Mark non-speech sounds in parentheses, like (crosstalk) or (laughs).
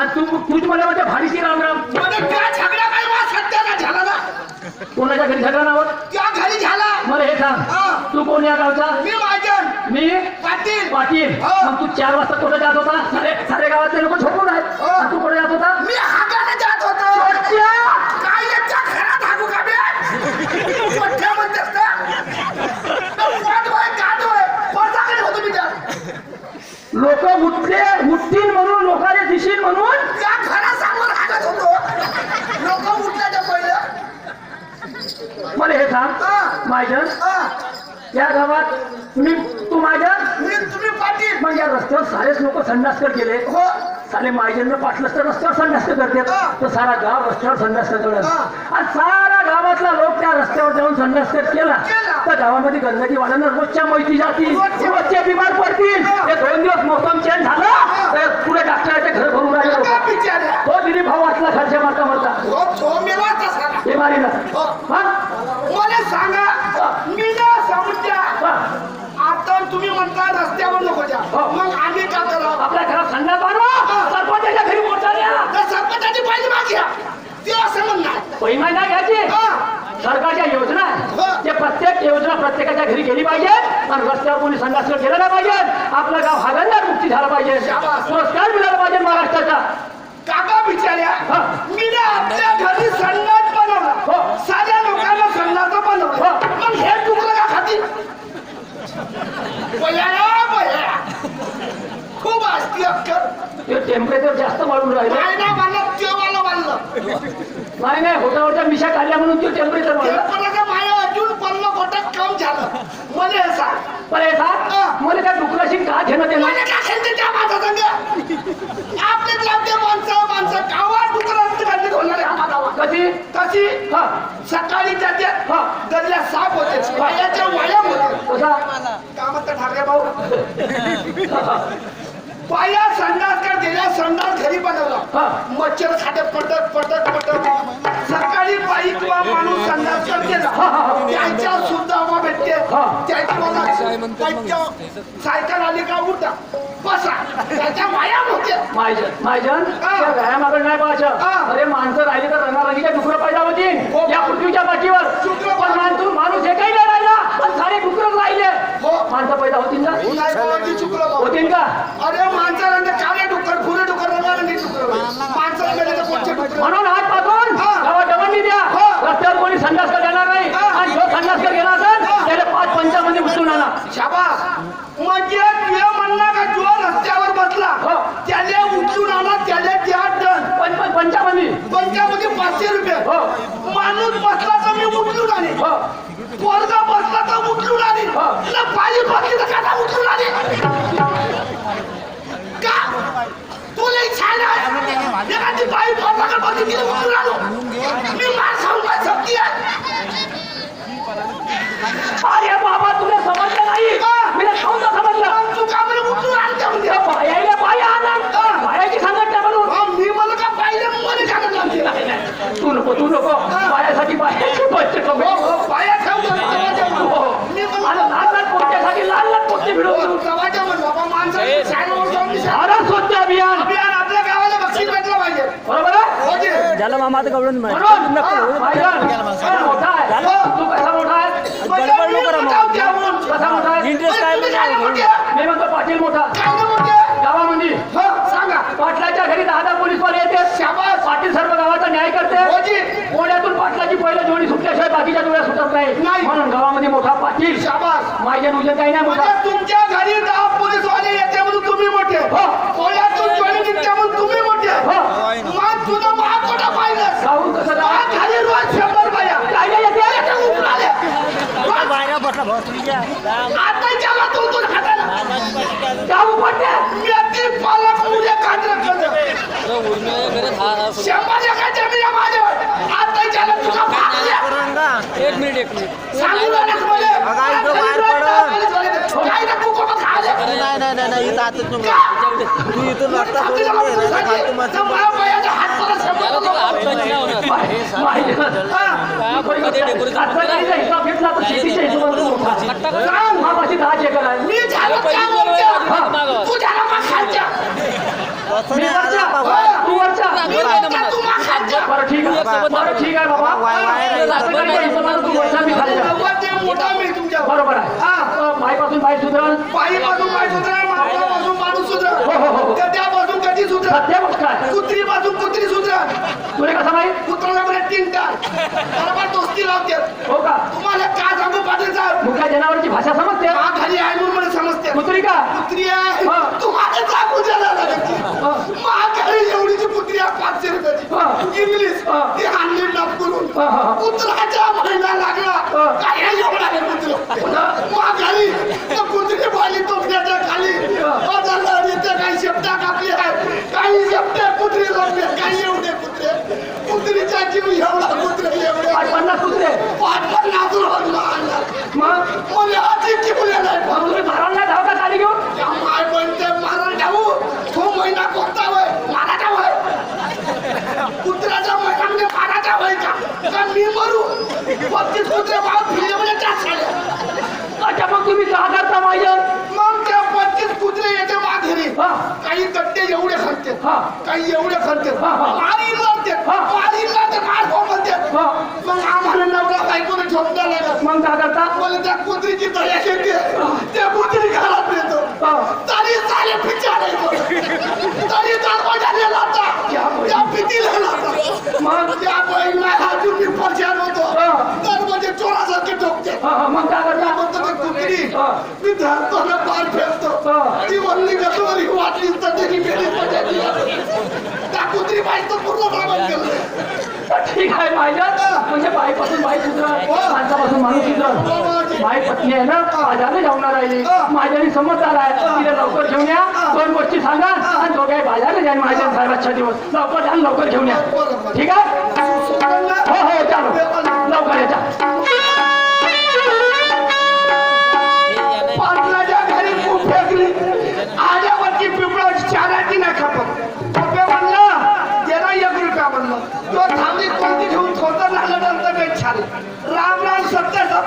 आणि तू तूच मला म्हणजे भाडीची राम राम. म्हणजे त्या झगडा काय वा सध्याला झाला ना. कोणाच्या घरी झगडा नावर त्या घरी झाला. मला हे सांग. हा. तू कोण या गावचा? मी माझन मी? पाटील. पाटील. हा. मग तू चार वाजता कुठे जात होता? सारे सारे गावातले लोक झोपून आहेत. हा. तू कुठे जात होता? मी हाताने जात होतो. काय यांच्या घरात हागू का बे? मोठ्या म्हणतेस ना? वाट होय, गाठ होय. कोणाकडे होतो मी त्या लोक उठले उठतील म्हणून लोकांनी दिशील म्हणून त्या घरासमोर हागत होतो लोक उठल्याच्या पहिलं मला हे सांग हा. माझ्या या गावात मी तू माझ्या मी तुम्ही पाटील. मग या रस्त्यावर सारेच लोक संडासकर गेले हो. साले मायजन पाटलं तर रस्त्यावर संडासकर करतात. तर सारा गाव रस्त्यावर संडासकर करत. आणि सारा गावातला लोक त्या रस्त्यावर जाऊन संडासकर केला. केला. तर गावामध्ये गंदगी वाढणार रोजच्या मैती जातील रोजच्या- रोजचे बिमार पडतील. हा. दोन दिवस मोसम चेंज झाला. तर पुढे डॉक्टराचे घर भरून राहिले तो दिली भाऊ वाचला खर्च मारता मारता. तो मेला तसा बिमारीला. हा? मला सांगा मी ना समजा हा. आता तुम्ही म्हणता रस्त्यावर नको जा हो. मग आम्ही आपल्या घरात संडास बांधवा. सरपंचाच्या घरी मोठा तर सरपंचाची पहिली घ्या ते असं म्हणणार. पहिला नाही घ्यायची. सरकारच्या योजना हो. ते प्रत्येक योजना प्रत्येकाच्या घरी गेली पाहिजे आणि रस्त्यावर कोणी संघास गेलं नाही पाहिजे. आपलं गाव हागंदार मुक्ती झालं पाहिजे. पुरस्कार मिळाला पाहिजे महाराष्ट्राचा. काका हा. मी ना आपल्या घरी संडास बनवला. हो. साऱ्या लोकांना संडास बनवला हो. मग हे टुकलं का खाती बया बया खूप असती अक्कल ते टेम्परेचर जास्त वाढून राहिले काय ना बांधलं ते मला बांधलं नाही नाही होटावरच्या मिशा काढल्या म्हणून ते टेम्परेचर ते वाढलं. पण माया अजून पडलं मोठं काम झालं. मला सांग. पण मला त्या डुकराशी का घेणं देणं मला काय खेळते त्या माझा संग आपले लावते माणसं माणसं गावात डुकरांची कधी हा सकाळी त्याचे हा. गल्ल्या साफ होते. पायाच्या व्यायाम होते कसा ठाकरे भाऊ. (laughs) पाया संडास का गेल्या संडास घरी बनवला. मच्छर खाते पटक पटक सायकल आली का उठा बसा त्याच्या व्यायाम होते मायजन मायजन हा. त्या घरामागं नाही हा. पाहायचं अरे माणसं राहिली तर रंगारंगीच्या डुकरं पाहिजे हो. होती या पृथ्वीच्या पाठीवर डुकरं पण माणूस माणूस एकही नाही राहिला आणि सारे डुकरच राहिले हो. माणसं पैदा होतील का. होतील का अरे माणसाला 你给我 आपण. कसा मोठा आहे? इंटरेस्ट काय झाले मोठे. मी म्हणतो पाटील मोठा? गावामध्ये. हो, सांगा पाटलाच्या घरी दहा दहा पोलीस वाले येते शाबास. पाटील सर्व गावाचा न्याय करते. हो जी. पुण्यातून पाटलाची पहिलं जोडी सुटल्याशिवाय बाकीच्या जोड्या सुटत नाही. म्हणून गावामध्ये मोठा पाटील. शाबास. माझ्या उजन काही नाही म्हणजे तुमच्या घरी दहा पोलीस वाले येते म्हणून तुम्ही मोठे. हो. कोल्हातून जोडी निघते म्हणून तुम्ही मोठे हो. मग तुझं महाग मोठा पाहिलं गावून कसं मग काय घरी रोज शंभर बाया काय नाही येते याच्या उठून आले. रोज बाहेर बसला भाऊ तुझ्या आता ज्याला तोडून हाताला गाव पडते मेथी पालक उद्या काढलं कळलं. शंभर एका जमीन आहे माझ्यावर. आता ज्याला तुझा. एक मिनिट एक मिनिट. सांगू नकोस मला. तो आता ते- काय नको बाबा खायला. नाही नाही नाही नाही इथं नको का? तू इथून आपली सोडून दे नाही तर बायाच्या हात मला शंभर नको. दहा एकर आहे. मी वरच्या. वरच्या. हा. तू वरचा त्या तू माखाच्या. बरं ठीक आहे. बरं ठीक आहे बाबा. असं काही नाही, तू मी बरोबर आहे. हा. माईपासून बाई सुधरण. हो, हो, हो. सत्य गोष्ट आहे. कुत्री पासून कुत्री माहीत बरोबर दोस्ती लावते. हो का? तुम्हाला काय सांगू पाटील साहेब मुख्या जनावरची भाषा समजते? हा खाली आहे म्हणून समजते. कुत्री का? कुत्री आहे. तुम्हाला सांगू हा. महागाई एवढीची कुत्री आहे पाचशे. रुपयाची. इंग्लिश. ती हाणली नाप करून हा, हा, हा. कुत्राचा महिना लागला हा. काय आहे एवढा आहे कुत्र महागाई त्या कुत्री पाहिली टोपल्याच्या खाली बाजारला इथे काही शेपटा कापली आहे काही शेपट्या कुत्री लागले काही एवढे कुत्रे कुत्रीचा जीव एवढा कुत्रे एवढे. पाच पन्नास कुत्रे पाच पन्नास मग? नाही. मग तुम्ही घराला धाव का चाली घेऊन? त्या माय बनते मारा जाऊ तो महिना कोणता वय माराचा वय कुत्र्याचा महिना म्हणजे माराचा वय का मी मरू. पस्तीस कुत्रे भाव फिरले म्हणजे अच्छा मग तुम्ही का करता माझ्या मग त्या पस्तीस कुत्रे येते. काही कट्टे एवढे खणते हा. काही एवढे खणते हा, हा. मारी लागते हा. मारी लागते मार हो. म्हणते. मग आम्हाला नवरा बायकोने ठेवून द्यायला मग करता मला त्या कुत्रीची दया येते. त्या कुत्री घरात येतो. तरी चाले पिचारे तरी दरवाजाने त्या भीतीला मग? त्या बहिणीला अजून मी परेशान होतो. दरवाजे चोरासारखे ठोकते. मग म्हणतो ते कुत्री. मी धरतो ना पार फेकतो हा. ती म्हणली का तोरी वाटली तर त्याची बेली पडली. त्या कुत्री बाईचं पूर्ण प्रमाण केलं. ठीक आहे माझ्या म्हणजे बाईपासून बाई सुधरण माणसापासून माणूस सुधरण बाई पत्नी आहे ना बाजारला जाऊन राहिली माझ्यानी समजदार आहे. तिला लवकर घेऊन या. दोन गोष्टी सांगा. आणि दोघे बाजारला जाईन माझ्या साहेबाच्या दिवस. लवकर जा आणि लवकर घेऊन या. ठीक आहे? हो हो चालो.